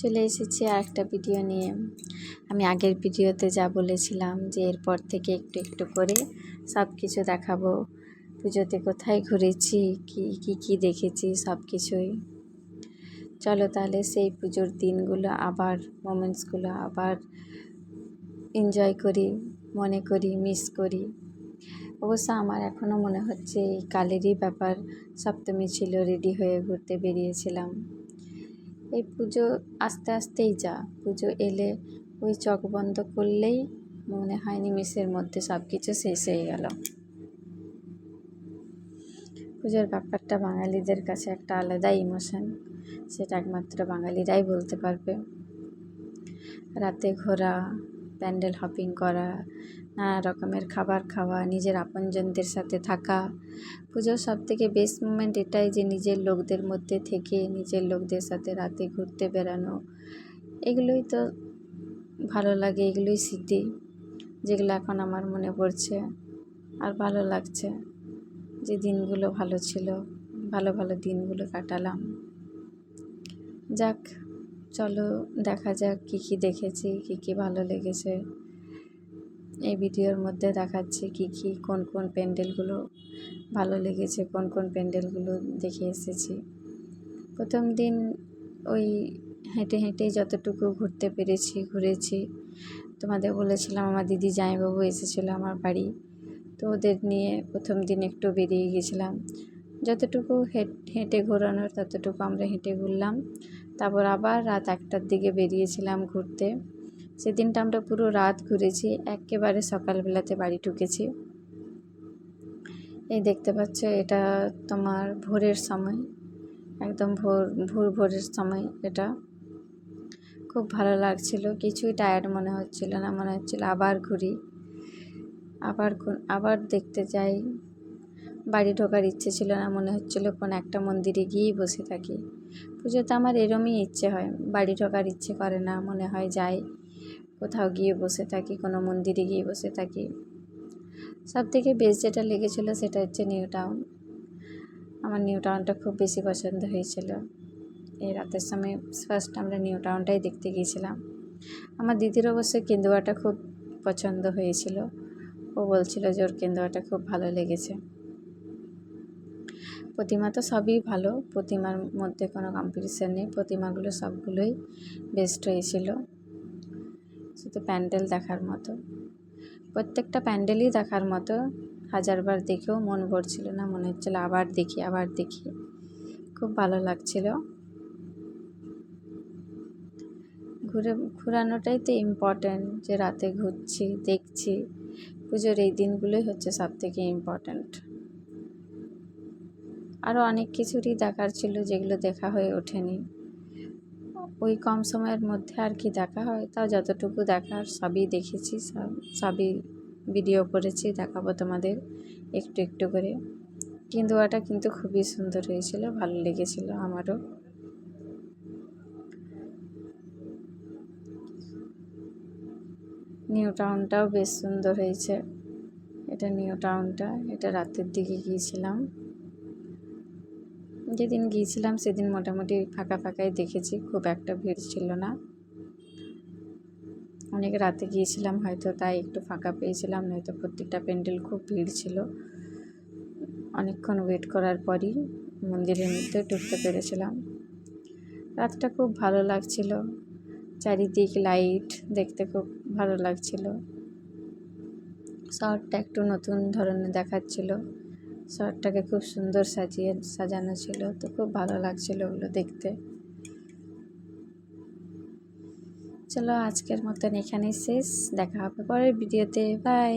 চলে এসেছি আর একটা ভিডিও নিয়ে। আমি আগের ভিডিওতে যা বলেছিলাম যে এরপর থেকে একটু একটু করে সব কিছু দেখাবো। পুজোতে কোথায় ঘুরেছি, কি কি কি দেখেছি সব কিছুই চলো তাহলে সেই পুজোর দিনগুলো আবার মোমেন্টসগুলো আবার এনজয় করি, মনে করি মিস করি। অবশ্য আমার এখনও মনে হচ্ছে এই কালেরই ব্যাপার সপ্তমী ছিল রেডি হয়ে ঘুরতে বেরিয়েছিলাম। এই পুজো আস্তে আস্তেই যা। পুজো এলে ওই চক বন্ধ করলেই মনে হয় নিমিষের মধ্যে সব কিছু শেষ হয়ে গেল। পুজোর ব্যাপারটা বাঙালিদের কাছে একটা আলাদা ইমোশন সেটা একমাত্র বাঙালিরাই বলতে পারবে। রাতে ঘোরা প্যান্ডেল হপিং করা, নানা রকমের খাবার খাওয়া, নিজের আপনজনদের সাথে থাকা। পুজোর সব থেকে বেস্ট মুমেন্ট এটাই যে নিজের লোকদের মধ্যে থেকে নিজের লোকদের সাথে রাতে ঘুরতে বেড়ানো। এগুলোই তো ভালো লাগে, এগুলোই স্মৃতি যেগুলো এখন আমার মনে পড়ছে। আর ভালো লাগছে যে দিনগুলো ভালো ছিল, ভালো ভালো দিনগুলো কাটালাম। যাক চলো দেখা যাক কী কী দেখেছি, কী কী ভালো লেগেছে। এই ভিডিওর মধ্যে দেখাচ্ছি কী কী, কোন কোন প্যান্ডেলগুলো ভালো লেগেছে, কোন কোন প্যান্ডেলগুলো দেখে এসেছি। প্রথম দিন ওই হেঁটে হেঁটেই যতটুকু ঘুরতে পেরেছি, ঘুরেছি। তোমাদের বলেছিলাম আমার দিদি জামাইবাবু এসেছিল আমার বাড়ি, তো ওদের নিয়ে প্রথম দিন একটু বেরিয়ে গেছিলাম। যতটুকু হেঁটে ঘোরানোর ততটুকু আমরা হেঁটে ঘুরলাম। তারপর আবার রাত একটার দিকে বেরিয়েছিলাম ঘুরতে। সেদিনটা আমরা পুরো রাত ঘুরেছি, একেবারে সকালবেলাতে বাড়ি ঢুকেছি। এই দেখতে পাচ্ছ, এটা তোমার ভোরের সময়, একদম ভোর ভোর ভোরের সময় এটা। খুব ভালো লাগছিল, কিছুই টায়ার্ড মনে হচ্ছিল না, মনে হচ্ছিল আবার ঘুরি। আবার আবার দেখতে যাই। বাড়ি ঢোকার ইচ্ছে ছিল না, মনে হচ্ছিল কোন একটা মন্দিরে গিয়েই বসে থাকি। পুজোতে আমার এরমই ইচ্ছে হয়, বাড়ি ঢোকার ইচ্ছে করে না, মনে হয় যাই। কোথাও গিয়ে বসে থাকি, কোনো মন্দিরে গিয়ে বসে থাকি। সব থেকে বেশ যেটা লেগেছিলো সেটা হচ্ছে নিউ টাউন। আমার নিউ টাউনটা খুব বেশি পছন্দ হয়েছিল। এই রাতের সময় ফার্স্ট আমরা নিউ টাউনটাই দেখতে গিয়েছিলাম। আমার দিদির অবশ্যই কেন্দুয়াটা খুব পছন্দ হয়েছিল। ও বলছিল যে ওর কেন্দুয়াটা খুব ভালো লেগেছে। প্রতিমা তো সবই ভালো। প্রতিমার মধ্যে কোনো কম্পিটিশান নেই। প্রতিমাগুলো সবগুলোই বেস্ট হয়েছিল। শুধু প্যান্ডেল দেখার মতো। প্রত্যেকটা প্যান্ডেলই দেখার মতো। হাজারবার দেখেও মন ভরছিল না। মনে হচ্ছিল আবার দেখি আবার দেখি। খুব ভালো লাগছিল। ঘুরে, ঘোরানোটাই তো ইম্পর্ট্যান্ট যে রাতে ঘুরছি, দেখছি। পুজোর এই দিনগুলোই হচ্ছে সব থেকে ইম্পর্ট্যান্ট আরও অনেক কিছুরই দেখার ছিল যেগুলো দেখা হয়ে ওঠেনি। ওই কম সময়ের মধ্যে আর কি দেখা হয়, তাও যতটুকু দেখার সবই দেখেছি, সব, সবই ভিডিও করেছি, দেখাবো তোমাদের একটু একটু করে। কিন্তু ওটা কিন্তু খুবই সুন্দর হয়েছিল, ভালো লেগেছিল আমারও। নিউ টাউনটাও বেশ সুন্দর হয়েছে। এটা নিউ টাউনটা এটা রাতের দিকে গিয়েছিলাম। যেদিন গিয়েছিলাম সেদিন মোটামুটি ফাঁকা ফাঁকাই দেখেছি, খুব একটা ভিড় ছিল না। অনেক রাতে গিয়েছিলাম, হয়তো তাই একটু ফাঁকা পেয়েছিলাম, নয়তো প্রত্যেকটা প্যান্ডেল খুব ভিড় ছিল। অনেকক্ষণ ওয়েট করার পরই মন্দিরের মধ্যে ঢুকতে পেরেছিলাম। রাতটা খুব ভালো লাগছিল, চারিদিক লাইট দেখতে খুব ভালো লাগছিল। শহরটা একটু নতুন ধরনের দেখাচ্ছিল। শহরটাকে খুব সুন্দর সাজিয়ে, সাজানো ছিল। তো খুব ভালো লাগছিল ওগুলো দেখতে। চলো আজকের মতন এখানেই শেষ। দেখা হবে পরের ভিডিওতে। বাই।